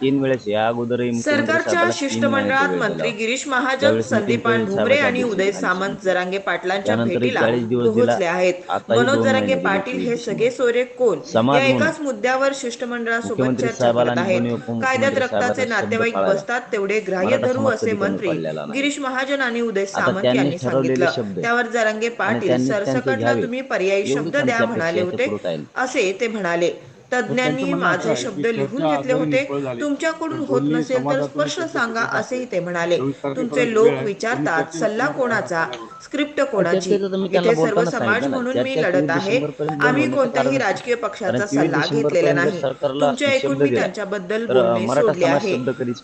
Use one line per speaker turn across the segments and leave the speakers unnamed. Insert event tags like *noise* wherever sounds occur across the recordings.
तीन वेळेस या अगोदरही मुख्यमंत्री
सरकारच्या शिष्टमंडळात मंत्री. गिरीश महाजन संदीपान भुमरे आणि उदय सामंत जरांगे पाटलांच्या भेटीला
40 दिवस दिला.
पोहोचले आहेत मनोज जरांगे पाटील. हे सगळे सोरे कोण या एकाच मुद्द्यावर शिष्टमंडळासोबत चर्चा करत आहेत कायद्यात रक्ताचे नातेवाईक. बसतात तेवढे ग्राह्य धरू असे मंत्री. गिरीश महाजन आणि उदय सामंत यांनी सांगितलं. त्यावर जरांगे पाटील
घ्यावे.
तुम्ही पर्यायी शब्द द्या म्हणाले होते. असे ते म्हणाले तज्ज्ञांनी माझे शब्द लिहून घेतले होते. तुमच्याकडून होत नसेल तर स्पष्ट सांगा असेही ते म्हणाले तुमचे लोक. विचारतात सल्ला कोणाचा स्क्रिप्ट कोणाची इथे सर्व समाज म्हणून मी लढत आहे आम्ही कोणत्याही राजकीय पक्षाचा सल्ला घेतलेला नाही तुमच्या ऐकून मी
दिला.
त्यांच्याबद्दल बोलणे सोडले आहे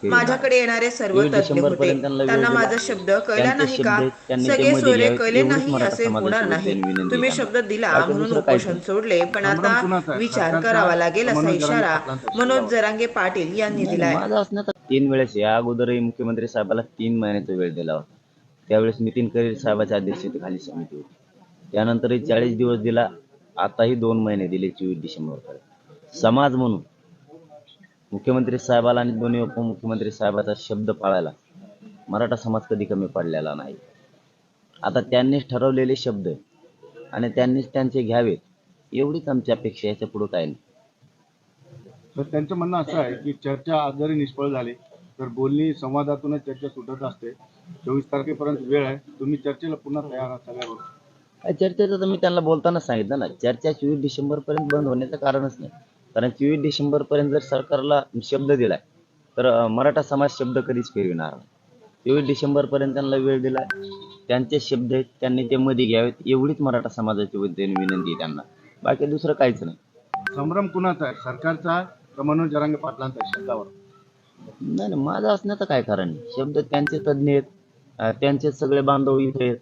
माझ्याकडे येणारे सर्व तज्ज्ञ होते
त्यांना.
माझा शब्द कळला नाही का सगळे
घ्यावेत,
कळले नाही असे होणार नाही तुम्ही. शब्द दिला म्हणून उपोषण. सोडले पण आता? विचार
सरकारचा
करावा लागेल असा
मनोज जरांगे
इशारा मनोज. जरांगे पाटील यांनी दिलाय.
माझा तीन वेळेस या अगोदरही मुख्यमंत्री साहेबाला तीन महिन्याचा वेळ दिला होता. त्यावेळेस नितीन करीर साहेबाच्या अध्यक्षतेखाली समिती होती. त्यानंतरही चाळीस दिवस दिला आताही दोन महिने दिले चोवीस डिसेंबरपर्यंत. समाज म्हणून मुख्यमंत्री साहेबाला आणि दोन्ही उपमुख्यमंत्री साहेबाचा शब्द पाळायला मराठा समाज कधी कमी पडलेला नाही. आता त्यांनीच ठरवलेले शब्द आणि त्यांनीच त्यांचे घ्यावेत एवढीच आमची अपेक्षा याच्यापुढे काय नाही.
तर त्यांचं म्हणणं असं आहे की चर्चा आज जरी निष्फळ झाली तर बोलणी संवादातूनच चर्चा सुटत असते. चोवीस तारखेपर्यंत वेळ आहे. तुम्ही चर्चेला पुन्हा तयार
काय चर्चेचं तर मी त्यांना बोलताना सांगितलं ना. चर्चा चोवीस डिसेंबर पर्यंत बंद होण्याचं कारणच नाही. कारण चोवीस डिसेंबर पर्यंत जर सरकारला शब्द दिलाय तर मराठा समाज शब्द कधीच फिरविणार नाही. चोवीस डिसेंबर पर्यंत त्यांना वेळ दिलाय. त्यांचे शब्द आहेत त्यांनी ते मध्ये घ्यावेत. एवढीच मराठा समाजाची वतीने विनंती आहे त्यांना. बाकी दुसरं काहीच नाही.
संभ्रम कुणाचा आहे? सरकारचा का मनोज जरांगे पाटलांचा शब्दावर.
नाही नाही माझं असण्याचं काय कारण आहे शब्द त्यांचे तज्ज्ञ आहेत अं, त्यांचे सगळे बांधव इथे आहेत.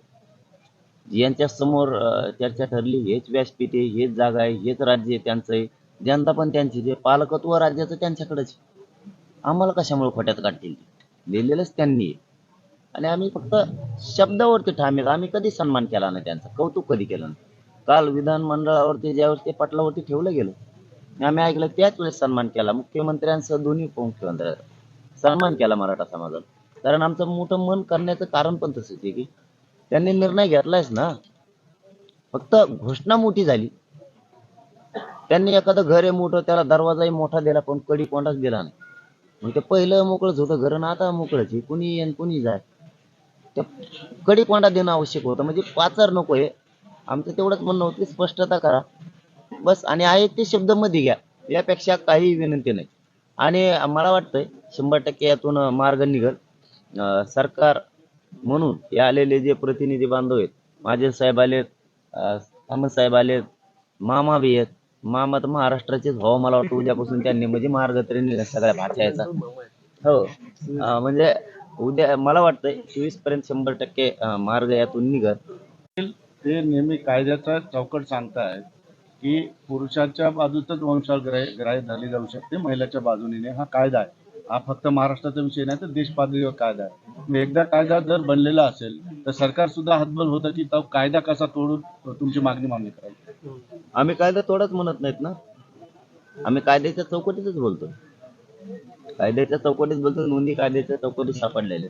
यांच्या समोर अं, चर्चा ठरली हेच व्यासपीठ आहे हेच जागा आहे हेच राज्य आहे त्यांचं आहे. जनता पण त्यांची जे पालकत्व राज्याचं त्यांच्याकडेच आहे. आम्हाला कशामुळे खोट्यात काढतील? लिहिलेलंच त्यांनी आहे. आणि आम्ही फक्त शब्दावरती ठाम आहेत. आम्ही कधी सन्मान केला नाही त्यांचा? कौतुक कधी केलं नाही? काल विधानमंडळावरती ज्यावेळेस ते पटलावरती ठेवलं गेलं. आम्ही ऐकलं त्याच वेळेस सन्मान केला. मुख्यमंत्र्यांसह दोन्ही उपमुख्यमंत्र्यांचा सन्मान केला मराठा समाजाला. कारण आमचं मोठं मन करण्याचं कारण पण तसंच आहे की त्यांनी निर्णय घेतलायच ना. फक्त घोषणा मोठी झाली. त्यांनी एखादं घर आहे मोठं त्याला दरवाजाही मोठा दिला पण कडी कोणाच दिला नाही. मग ते पहिलं मोकळंच होतं घर ना आता मोकळंच कुणी येईन कुणी जाय त्या कडी कोंडा देणं आवश्यक होतं. म्हणजे पाचर नको आहे. आमचं तेवढंच म्हणणं होतं स्पष्टता करा. बस आणि आहे ते शब्दमध्ये घ्या. यापेक्षा काही विनंती नाही. आणि मला वाटतंय शंभर टक्के यातून मार्ग निघल. सरकार म्हणून हे आलेले जे प्रतिनिधी बांधव आहेत माझे साहेब आलेत अं, साहेब आलेत मामा बी आहेत. मामा तर महाराष्ट्राचेच भाव मला वाटतं उद्यापासून त्यांनी म्हणजे मार्ग तरी निघाला सगळ्या भाषाचा. हो. म्हणजे उद्या मला वाटतंय चोवीसपर्यंत शंभर टक्के मार्ग यातून निघल.
ते नेहमी कायद्याचा चौकट सांगतायत. की पुरुषाच्या बाजूतच वंशावळ ग्राह्य धरली जाऊ शकते. महिलाच्या बाजूने हा कायदा आहे. हा फक्त महाराष्ट्राचा विषय नाही तर देश पातळीवर कायदा आहे. एकदा कायदा जर बनलेला असेल तर सरकार सुद्धा हातबल होतं की तो कायदा कसा तोडून तुमची मागणी मान्य करायची
आम्ही कायदा तोडत म्हणत नाहीत ना. आम्ही कायद्याच्या चौकटीतच बोलतो. कायद्याच्या चौकटीत बोलतो नोंदी कायद्याच्या चौकटीत सापडलेले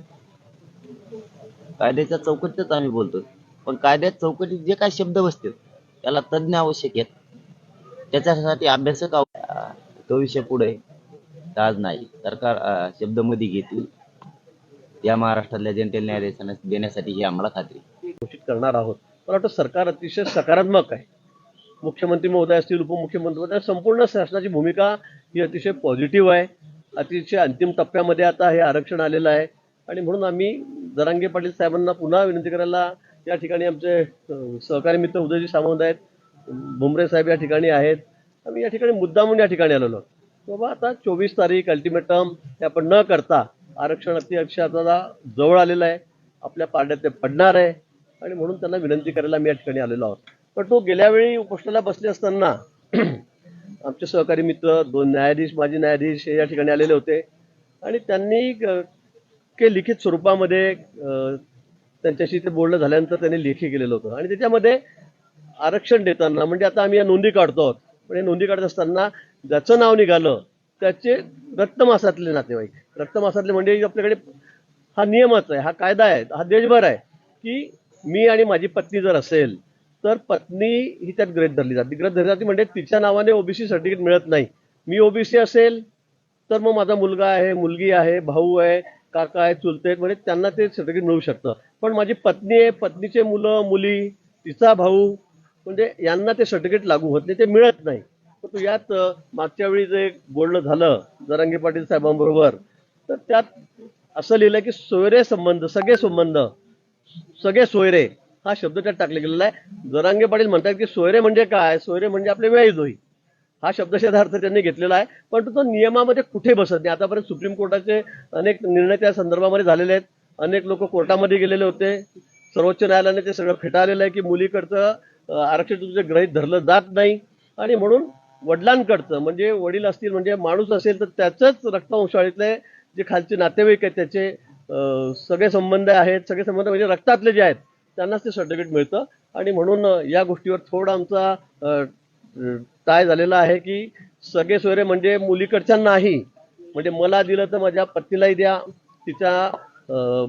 कायद्याच्या चौकटीतच आम्ही बोलतो. पण कायद्यात चौकटीत जे काही शब्द बसतील त्याला तज्ज्ञ आवश्यक आहेत. त्याच्यासाठी अभ्यासक आव- तो विषय पुढे. आज नाही. सरकार शब्दमध्ये घेतील. या महाराष्ट्रातल्या जनतेला न्याय देण्यास- देण्यासाठी ही आम्हाला खात्री.
घोषित करणार आहोत. मला वाटतं सरकार अतिशय सकारात्मक आहे. मुख्यमंत्री महोदय असतील उपमुख्यमंत्री महोदय संपूर्ण शासनाची भूमिका ही अतिशय पॉझिटिव्ह आहे. अतिशय अंतिम टप्प्यामध्ये आता हे आरक्षण आलेलं आहे. आणि म्हणून आम्ही जरांगे पाटील साहेबांना पुन्हा विनंती करायला या ठिकाणी आमचे सहकारी मित्र उदयजी सामंत आहेत. भुमरे साहेब या ठिकाणी आहेत. आम्ही या ठिकाणी मुद्दामून या ठिकाणी आलेलो बाबा आता चोवीस तारीख अल्टिमेटम हे आपण न करता आरक्षण अति आता जवळ आलेलं आहे. आपल्या पारड्यात ते पडणार आहे. आणि म्हणून त्यांना विनंती करायला मी या ठिकाणी आलेलो आहोत. पण तो गेल्यावेळी उपोषणाला बसले असताना *clears throat* आमचे सहकारी मित्र दोन न्यायाधीश माजी न्यायाधीश हे या ठिकाणी आलेले होते. आणि त्यांनी के लिखित स्वरूपामध्ये त्यांच्याशी ते बोलणं झाल्यानंतर त्यांनी लेखी केलेलं होतं. आणि त्याच्यामध्ये आरक्षण देताना म्हणजे आता आम्ही या नोंदी काढतो आहोत. पण या नोंदी काढत असताना ज्याचं नाव निघालं त्याचे रक्तमासातले नातेवाईक. रक्तमासातले म्हणजे आपल्याकडे हा नियमच आहे हा कायदा आहे हा देशभर आहे की मी आणि माझी पत्नी जर असेल तर पत्नी ही त्यात ग्रहित धरली जाते. ग्रहित धरली जाते म्हणजे तिच्या नावाने ओबीसी सर्टिफिकेट मिळत नाही. मी ओबीसी असेल तर मग माझा मुलगा आहे मुलगी आहे भाऊ आहे काका आहे चुलते आहेत म्हणजे त्यांना ते सर्टिफिकेट मिळू शकतं. पण माझी पत्नी आहे पत्नीचे मुलं मुली तिचा भाऊ म्हणजे यांना ते सर्टिफिकेट लागू होत नाही ते मिळत नाही. परंतु यात मागच्या वेळी जे बोलणं झालं जरांगे पाटील साहेबांबरोबर तर त्यात असं लिहिलं की सोयरे संबंध सगळे संबंध सगळे सोयरे हा शब्द त्यात टाकला गेलेला आहे. जरांगे पाटील म्हणतात की सोयरे म्हणजे काय? सोयरे म्हणजे आपले वेळीजोई. हा शब्दशेचा अर्थ त्यांनी घेतलेला आहे पण तो नियमामध्ये कुठे बसत नाही. आतापर्यंत सुप्रीम कोर्टाचे अनेक निर्णय त्या संदर्भामध्ये झालेले आहेत. अनेक लोक कोर्टामध्ये गेलेले होते. सर्वोच्च न्यायालयाने ते सगळं फेटाळलेलं आहे की मुलीकडचं आरक्षण तुमचं ग्रहित धरलं जात नाही. आणि म्हणून वडिलांकडचं म्हणजे वडील असतील म्हणजे माणूस असेल तर त्याचंच रक्तवंशाळीतले जे खालचे नातेवाईक आहेत त्याचे सगळे संबंध आहेत सगळे संबंध म्हणजे रक्तातले जे आहेत त्यांनाच ते सर्टिफिकेट मिळतं. आणि म्हणून या गोष्टीवर थोडा आमचा काय झालेला आहे की सगळे सोयरे म्हणजे मुलीकडच्या नाही. म्हणजे मला दिलं तर माझ्या पत्नीलाही द्या तिच्या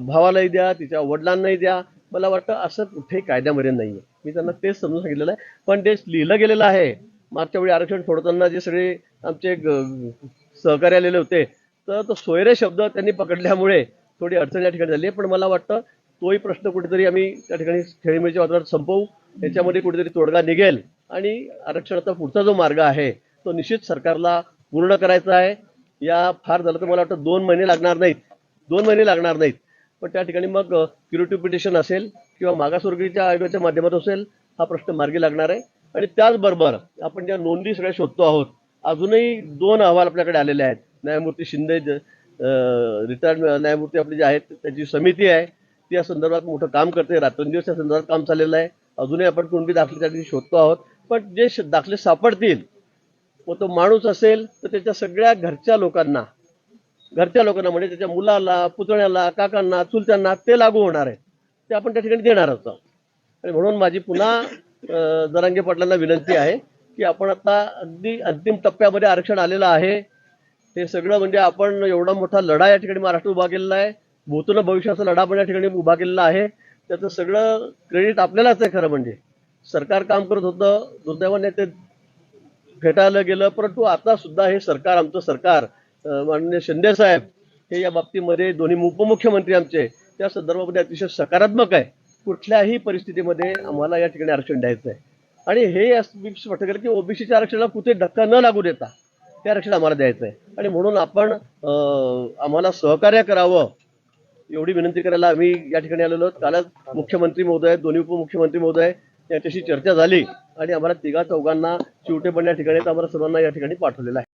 भावालाही द्या तिच्या वडिलांनाही द्या. मला वाटतं असं कुठेही कायद्यामध्ये नाही आहे मी त्यांना तेच समजून सांगितलेलं आहे. पण ते लिहिलं गेलेलं आहे मागच्या वेळी आरक्षण सोडताना जे सगळे आमचे सहकार्य आलेले होते तर तो सोयरे शब्द त्यांनी पकडल्यामुळे थोडी अडचण या ठिकाणी झाली आहे. पण मला वाटतं तोही प्रश्न कुठेतरी आम्ही त्या ठिकाणी खेळीमेळीच्या वातावरणात संपवू याच्यामध्ये कुठेतरी तोडगा निघेल आणि आरक्षणाचा पुढचा जो मार्ग आहे तो निश्चित सरकारला पूर्ण करायचा आहे. या फार झालं तर मला वाटतं दोन महिने लागणार नाहीत. दोन महिने लागणार नाहीत. पण त्या ठिकाणी मग क्युरेटिव्ह पिटिशन असेल किंवा मागासवर्गीच्या आयोगाच्या माध्यमातून असेल हा प्रश्न मार्गी लागणार आहे. आणि त्याचबरोबर आपण ज्या नोंदी सगळ्या शोधतो आहोत अजूनही दोन अहवाल आपल्याकडे आलेले आहेत. न्यायमूर्ती शिंदे रिटायर्ड न्यायमूर्ती आपले जे आहेत त्याची समिती आहे. ती या संदर्भात मोठं काम करते. रात्रंदिवस या संदर्भात काम चाललेलं आहे. अजूनही आपण कुणबी दाखले त्या शोधतो आहोत. पण जे श- दाखले सापडतील मग तो माणूस असेल तर त्याच्या सगळ्या घरच्या लोकांना घरच्या लोकांना म्हणजे त्याच्या मुलाला पुतण्याला काकांना चुलत्यांना ते लागू होणार आहे. ते आपण त्या ठिकाणी देणार आहोत आणि म्हणून माझी पुन्हा जरांगे पाटलांना विनंती आहे की आपण आता अगदी अंतिम टप्प्यामध्ये आरक्षण आलेलं आहे. हे सगळं म्हणजे आपण एवढा मोठा लढा या ठिकाणी महाराष्ट्र उभा केलेला आहे. भूतून भविष्याचा लढा पण या ठिकाणी उभा केलेला आहे. त्याचं सगळं क्रेडिट आपल्यालाच आहे खरं म्हणजे. सरकार काम करत होतं दुर्दैवाने ते फेटाळलं गेलं परंतु आता सुद्धा हे सरकार आमचं सरकार माननीय शिंदे साहेब हे या बाबतीमध्ये दोन्ही उपमुख्यमंत्री आमचे त्या संदर्भामध्ये अतिशय सकारात्मक आहे. कुठल्याही परिस्थितीमध्ये आम्हाला या ठिकाणी आरक्षण द्यायचं आहे. आणि हे असं मी स्पष्ट केलं की ओबीसीच्या आरक्षणाला कुठे धक्का न लागू देता ते आरक्षण आम्हाला द्यायचं आहे. आणि म्हणून आपण आम्हाला सहकार्य करावं एवढी विनंती करायला आम्ही या ठिकाणी आलेलो आहोत. कालच मुख्यमंत्री महोदय दोन्ही उपमुख्यमंत्री महोदय यांच्याशी चर्चा झाली आणि आम्हाला तिघा चौघांना चिवटे पण या ठिकाणी आम्हाला सर्वांना या ठिकाणी पाठवलेलं आहे.